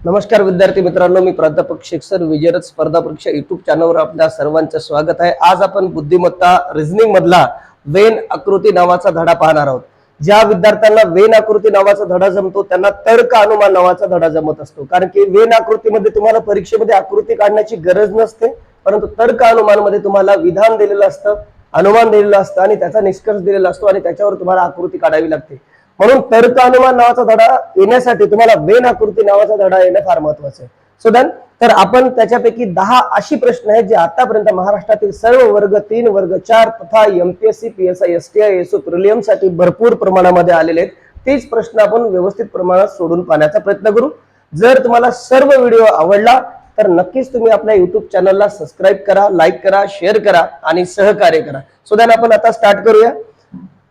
नमस्कार विद्यार्थी मित्रांनो मी प्राध्यापक शेखसर विजयरथ स्पर्धा परीक्षा युट्यूब चॅनलवर आपल्या सर्वांचं स्वागत आहे. आज आपण बुद्धिमत्ता रिझनिंग मधला वेन आकृती नावाचा धडा पाहणार आहोत. ज्या विद्यार्थ्यांना वेन आकृती नावाचा धडा जमतो त्यांना तर्क अनुमान नावाचा धडा जमत असतो. कारण की वेन आकृतीमध्ये तुम्हाला परीक्षेमध्ये आकृती काढण्याची गरज नसते परंतु तर्क अनुमानमध्ये तुम्हाला विधान दिलेलं असतं अनुमान दिलेलं असतं आणि त्याचा निष्कर्ष दिलेला असतो आणि त्याच्यावर तुम्हाला आकृती काढावी लागते. म्हणून तर्क अनुमान नावाचा धडा येण्यासाठी तुम्हाला वेन आकृती नावाचा धडा येणं फार महत्वाचं आहे. सो डन तर आपण त्याच्यापैकी दहा अशी प्रश्न आहेत जे आतापर्यंत महाराष्ट्रातील सर्व वर्ग तीन वर्ग चार तथा MPSC PSI STI ASO प्रिलियमसाठी भरपूर प्रमाणामध्ये आलेले आहेत. तेच प्रश्न आपण व्यवस्थित प्रमाणात सोडून पाहण्याचा प्रयत्न करू. जर तुम्हाला सर्व व्हिडिओ आवडला तर नक्कीच तुम्ही आपल्या युट्यूब चॅनलला सबस्क्राईब करा लाईक करा शेअर करा आणि सहकार्य करा. सो दॅन आपण आता स्टार्ट करूया.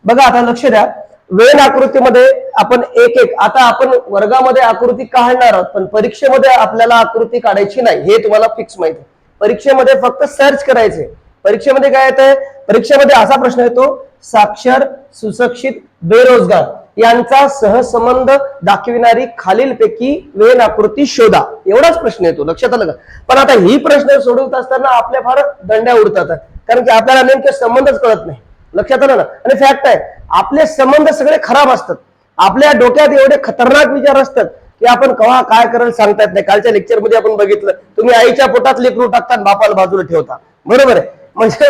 बघा आता लक्ष द्या. वेन आकृतीमध्ये आपण एक एक आता आपण वर्गामध्ये आकृती काढणार आहोत पण परीक्षेमध्ये आपल्याला आकृती काढायची नाही हे तुम्हाला फिक्स माहिती आहे. परीक्षेमध्ये फक्त सर्च करायचे. परीक्षेमध्ये काय येतंय? परीक्षेमध्ये असा प्रश्न येतो साक्षर सुशिक्षित बेरोजगार यांचा सहसंबंध दाखविणारी खालीलपैकी वेन आकृती शोधा. एवढाच प्रश्न येतो लक्षात आलं का? पण आता ही प्रश्न सोडवत असताना आपल्या फार दंड्या उडतात. कारण की आपल्याला नेमके संबंधच कळत नाही. लक्षात आलं ना? आणि फॅक्ट आहे आपले संबंध सगळे खराब असतात. आपल्या डोक्यात एवढे खतरनाक विचार असतात की आपण कवा काय करेल सांगता येत नाही. कालच्या लेक्चरमध्ये आपण बघितलं तुम्ही आईच्या पोटात लेकरू टाकता बापाला बाजूला ठेवता. बरोबर आहे? म्हणजे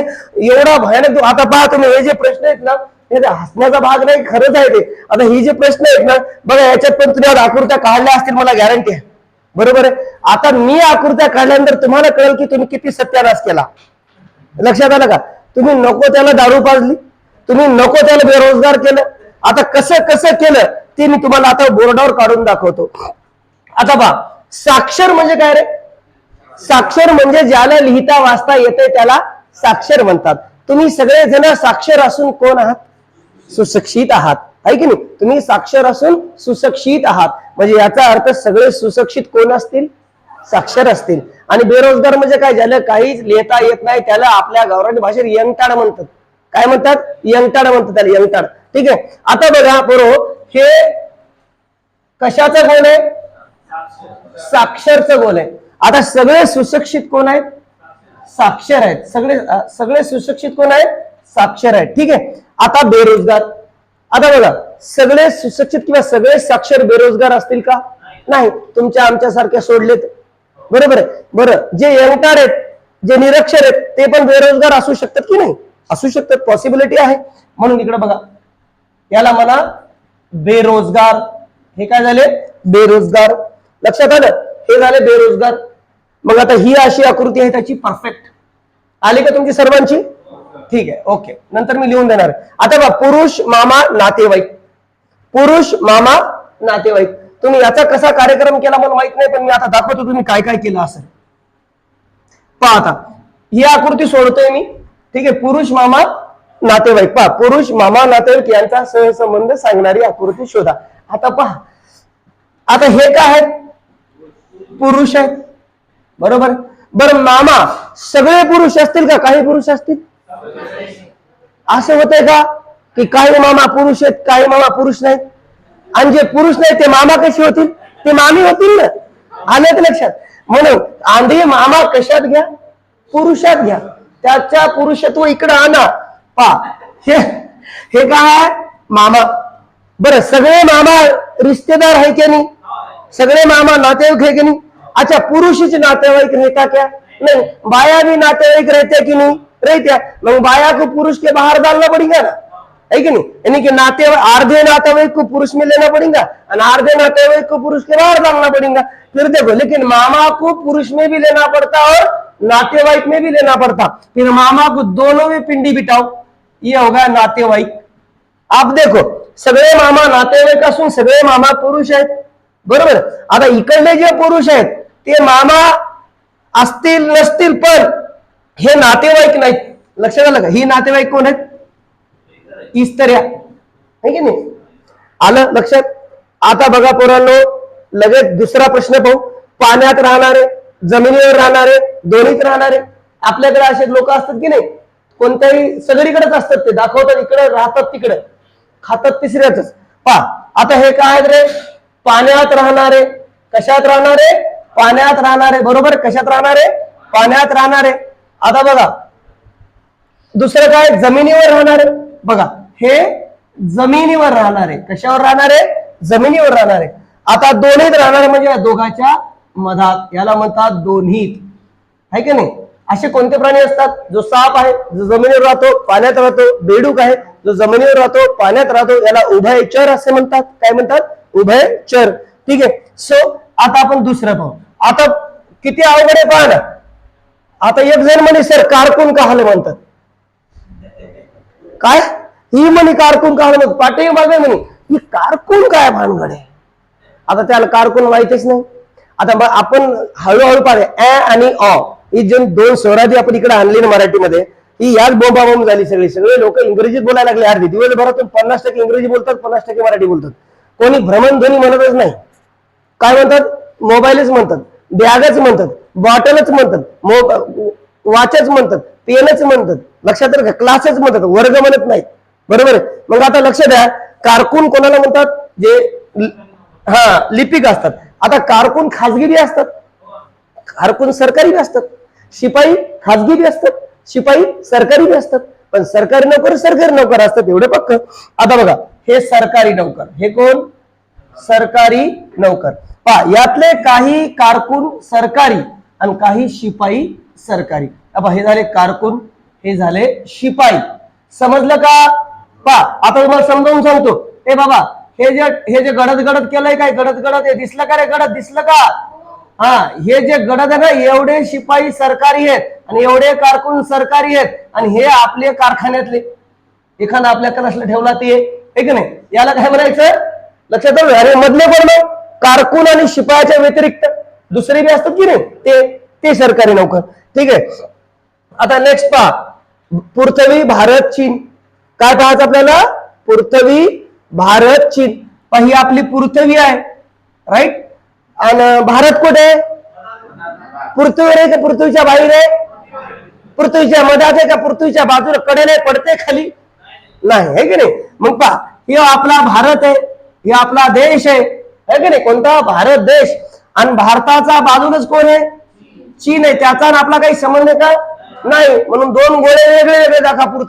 एवढा भयानक आता पहा तुम्ही हे जे प्रश्न आहेत ना हे हसण्याचा भाग नाही खरंच आहे ते. आता ही जे प्रश्न आहेत ना बघा याच्यात पण तुम्ही आकृत्या काढल्या असतील मला गॅरंटी आहे. बरोबर आहे? आता मी आकृत्या काढल्यानंतर तुम्हाला कळेल की तुम्ही किती सत्यानाश केला. लक्षात आलं का? तुम्ही नको त्याला दारू पाजली. तुम्ही नको त्याला बेरोजगार केलं. आता कसं कसं केलं ते मी तुम्हाला आता बोर्डावर काढून दाखवतो. आता पहा साक्षर म्हणजे काय रे? साक्षर म्हणजे ज्याला लिहिता वाचता येते त्याला साक्षर म्हणतात. तुम्ही सगळेजण साक्षर असून कोण आहात? सुशिक्षित आहात. आहे की नाही? तुम्ही साक्षर असून सुशिक्षित आहात. म्हणजे याचा अर्थ सगळे सुशिक्षित कोण असतील? साक्षर असतील. आणि बेरोजगार म्हणजे काय ज्याला काहीच लिहिता येत नाही. त्याला आपल्या गावरानी भाषेत यंगताड म्हणतात. काय म्हणतात? यंगताड म्हणतात त्याला यंगताड. ठीक आहे? आता बघा बरो हे कशाचा गोल आहे? साक्षरचं गोल आहे. आता सगळे सुशिक्षित कोण आहेत? साक्षर आहेत. सगळे सगळे सुशिक्षित कोण आहेत? साक्षर आहेत. ठीक आहे? आता बेरोजगार. आता बघा सगळे सुशिक्षित किंवा सगळे साक्षर बेरोजगार असतील का? नाही. तुमच्या आमच्यासारख्या सोडलेत. बरोबर आहे. बरं जे यंकार आहेत जे निरक्षर आहेत ते पण बेरोजगार असू शकतात की नाही? असू शकतात पॉसिबिलिटी आहे. म्हणून इकडे बघा. याला म्हणा बेरोजगार. हे काय झाले? बेरोजगार. लक्षात आलं? हे झाले बेरोजगार. मग आता ही अशी आकृती आहे त्याची परफेक्ट आली का तुमची सर्वांची? ठीक आहे ओके. नंतर मी लिहून देणार. आता बघा पुरुष मामा नातेवाईक. पुरुष मामा नातेवाईक. तुम्ही याचा कसा कार्यक्रम केला मला माहीत नाही पण मी आता दाखवतो तुम्ही काय काय केलं असेल. पहा आता ही आकृती सोडतोय मी. ठीक आहे पुरुष मामा नातेवाईक. पहा पुरुष मामा नातेवाईक यांचा सहसंबंध सांगणारी आकृती शोधा. आता पहा आता हे काय आहेत? पुरुष आहेत. बरोबर? बरं मामा सगळे पुरुष असतील का? काही पुरुष असतील? असं होतंय का? की काही मामा पुरुष आहेत काही मामा पुरुष नाहीत? आणि जे पुरुष नाही ते मामा कसे होतील? ते मामी होतील ना? आले लक्षात? म्हणून आंधी मामा कशात घ्या? पुरुषात घ्या. त्याच्या पुरुषत्व इकडं आणा. पा. हे हे काय? मामा. बरं सगळे मामा रिश्तेदार आहे की नाही? सगळे मामा नातेवाईक आहे की नाही? अच्छा पुरुष नातेवाईक रहता क्या? नहीं बाया भी नातेवाईक रहते कि नहीं? रहते मग बाया को पुरुष के बाहर डालना पड़ेगा ना? है कि नहीं? यानी कि नाते आर्धे नातेवाईक को पुरुष में लेना पड़ेगा और आर्धे नातेवाईक को पुरुष के बाहर डालना पड़ेगा। फिर देखो लेकिन मामा को पुरुष में भी लेना पड़ता और नातेवाईक में भी लेना पड़ता। फिर मामा को दोनों में पिंडी बिटाओ ये होगा नातेवाईक। आप देखो सगळे मामा नातेवाईक असून सगळे मामा पुरुष आहेत बरोबर? आता इकडले जे पुरुष आहेत ते मामा असतील नसतील पण हे नातेवाईक नाहीत लक्षात आलं का? ही नातेवाईक कोण आहेत इस्तऱ्या है की नाही? आलं लक्षात? आता बघा पोरांनो लगेच दुसरा प्रश्न पाहू. पाण्यात राहणारे जमिनीवर राहणारे दोन्हीत राहणारे आपल्याकडे असे लोक असतात की नाही? कोणत्याही सगळीकडेच असतात ते. दाखवतात इकडे राहतात तिकडे. खातात तिसऱ्याच पा आता हे काय आहेत रे? पाण्यात राहणारे. कशात राहणारे? पाण्यात राहणारे. बरोबर? कशात राहणारे? पाण्यात राहणारे. आता बघा. दुसरं काय? जमिनीवर राहणारे. बघा हे जमिनीवर राहणारे कशावर राहणारे जमिनीवर राहणारे आता दोन्हीत राहणार म्हणजे या दोघांच्या मधात. याला म्हणतात दोन्हीत. आहे की नाही? असे कोणते प्राणी असतात? जो साप आहे जो जमिनीवर राहतो पाण्यात राहतो बेडूक आहे. जो जमिनीवर राहतो पाण्यात राहतो याला उभय चर असे म्हणतात. काय म्हणतात? उभय चर. ठीक आहे? सो आता आपण दुसरं पाहू. आता किती अवघड आहे पहा ना आता एक जण म्हणे सर कारकून का हल म्हणतात. काय? ही म्हणे कारकून कहाल म्हणतात पाठी मागे म्हणे. ही कारकून काय भानगड? आहे आता त्याला कारकून माहितीच नाही. आता आपण हळूहळू पाहते ए आणि अ. ही जे दोन स्वराजी आपण इकडे आणली ना मराठीमध्ये ही याच बोंबाबोंब झाली सगळी. सगळे लोक इंग्रजीत बोलायला लागले. अर्धी दिवसभरातून पन्नास टक्के इंग्रजी बोलतात पन्नास टक्के मराठी बोलतात. कोणी भ्रमणध्वनी म्हणतच नाही. काय म्हणतात? मोबाईलच म्हणतात. बॅगच म्हणतात. बॉटलच म्हणतात. मो वाचच म्हणतात. पेनच म्हणतात. लक्षात तर क्लासच म्हणतात वर्ग म्हणत नाहीत बरोबर आहे? मग आता लक्ष द्या. कारकून कोणाला म्हणतात? जे हा लिपिक असतात. आता कारकून खाजगी बी असतात. कारकून सरकारी बी असतात. शिपाई खाजगी बी असतात. शिपाई सरकारी बी असतात. पण सरकारी नोकर सरकारी नोकर असतात. एवढं पक्क. आता बघा हे सरकारी नोकर. हे कोण? सरकारी नोकर. पहा यातले काही कारकून सरकारी आणि काही शिपाई सरकारी. हे झाले कारकून हे झाले शिपाई. समजलं का? पहा आता तुम्हाला समजावून सांगतो. ए बाबा हे जे हे जे गडद गडद केलंय काय? गडद गडद हे दिसलं का रे? गडद दिसलं का? हा हे जे गडद आहे ना एवढे शिपाई सरकारी आहेत आणि एवढे कारकून सरकारी आहेत आणि हे आपले कारखान्यातले. एखादा आपल्या कलासला ठेवला ते. आहे की नाही? याला काय म्हणायचं? लक्षात अरे मधले पण मग? कारकून आणि शिपायाच्या व्यतिरिक्त. दुसरे बी असतात की नाही? ते ते सरकारी नोकर. ठीक आहे? आता नेक्स्ट पहा. पृथ्वी भारत चीन. काय पाहायचं आपल्याला? पृथ्वी भारत चीन. ही आपली पृथ्वी आहे राईट आणि भारत कुठे आहे? पृथ्वीवर आहे का पृथ्वीच्या बाहेर आहे? पृथ्वीच्या मधात आहे का पृथ्वीच्या बाजूला? कडेला पडते खाली. नाही आहे की नाही? मग पहा हे आपला भारत आहे हे आपला देश आहे है की नाही? कोणता? भारत देश. आणि भारताचा बाजूनच कोण आहे? चीन आहे. त्याचा आणि आपला काही संबंध आहे का? नाही म्हणून दोन गोळे वेगळे वेगळे दाखा पृथ्वी